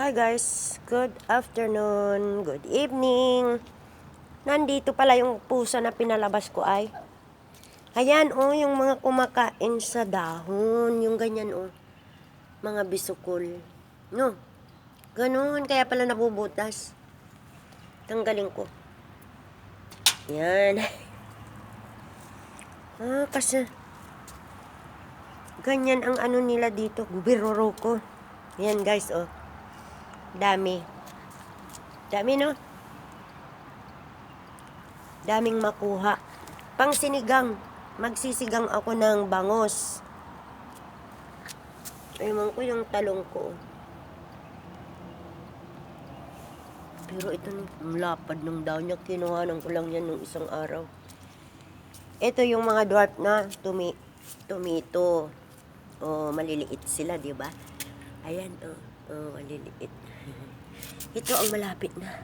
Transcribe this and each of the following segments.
Hi guys, good afternoon, good evening. Nandito pala yung pusa na pinalabas ko ay. Ayan oh, yung mga kumakain sa dahon, yung ganyan oh. Mga bisukol. No, ganun, kaya pala nabubutas. Tanggalin ko. Yan. ah, kasi ganyan ang ano nila dito, gubiroro ko. Yan guys, oh. Dami. Dami, no? Daming makuha. Pang sinigang. Magsisigang ako ng bangos. Ayun ko yung talong ko. Pero ito no, ang lapad ng daw niya. Kinuha ko lang yan nung isang araw. Ito yung mga dwarf na tumi tomato. Oh, maliliit sila, di ba? Ayan, oh. Oh, maliliit. Ito ang malapit na.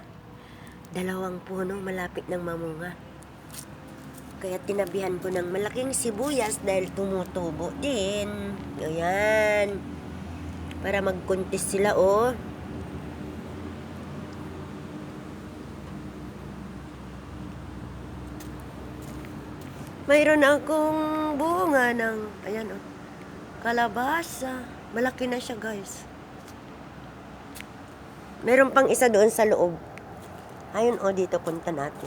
Dalawang puno malapit ng mamunga. Kaya tinabihan ko ng malaking sibuyas dahil tumutubo din. Ayan. Para mag-contest sila, oh. Mayroon akong bunga ng, ayan, oh. Kalabasa. Malaki na siya, guys. Meron pang isa doon sa loob. Ayun, oh, dito punta natin.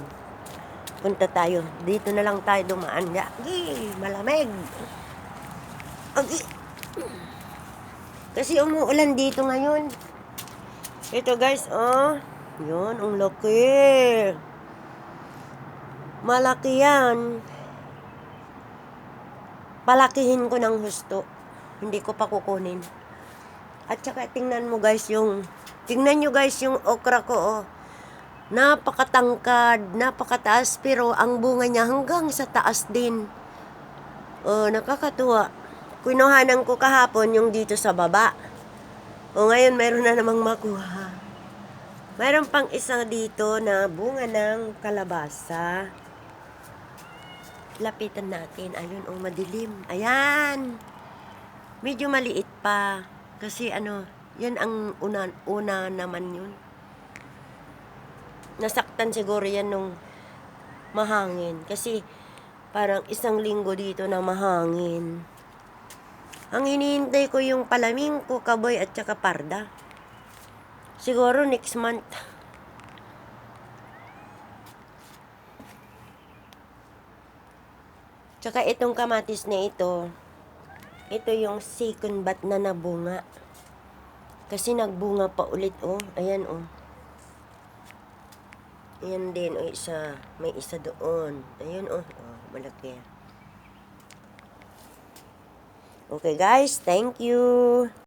Punta tayo. Dito na lang tayo dumaan. Yagi, malamig. Agi. Kasi umuulan dito ngayon. Ito guys, oh. Yun, ang laki. Malaki yan. Palakihin ko ng husto. Hindi ko pa kukunin. At saka tingnan mo guys yung tingnan nyo guys yung okra ko oh. Napakatangkad, napakataas pero ang bunga niya hanggang sa taas din. Oh, nakakatuwa. Kinuhanan ko kahapon yung dito sa baba. O ngayon mayroon na namang makuha. Mayroon pang isa dito na bunga ng kalabasa. Lapitan natin. Ayun, oh, madilim. Ayan. Medyo maliit pa. Kasi ano, yan ang una, una naman yun. Nasaktan siguro yan nung mahangin. Kasi parang isang linggo dito na mahangin. Ang hinihintay ko yung palamingko, kaboy at saka parda. Siguro next month. Tsaka itong kamatis na ito, ito yung second bat na nabunga. Kasi nagbunga pa ulit, oh. Ayan, oh. Ayan din, oh, isa. May isa doon. Ayan, oh. oh malaki. Okay, guys. Thank you.